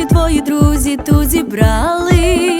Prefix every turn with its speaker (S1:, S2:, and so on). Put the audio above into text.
S1: Наші твої друзі тут зібрали.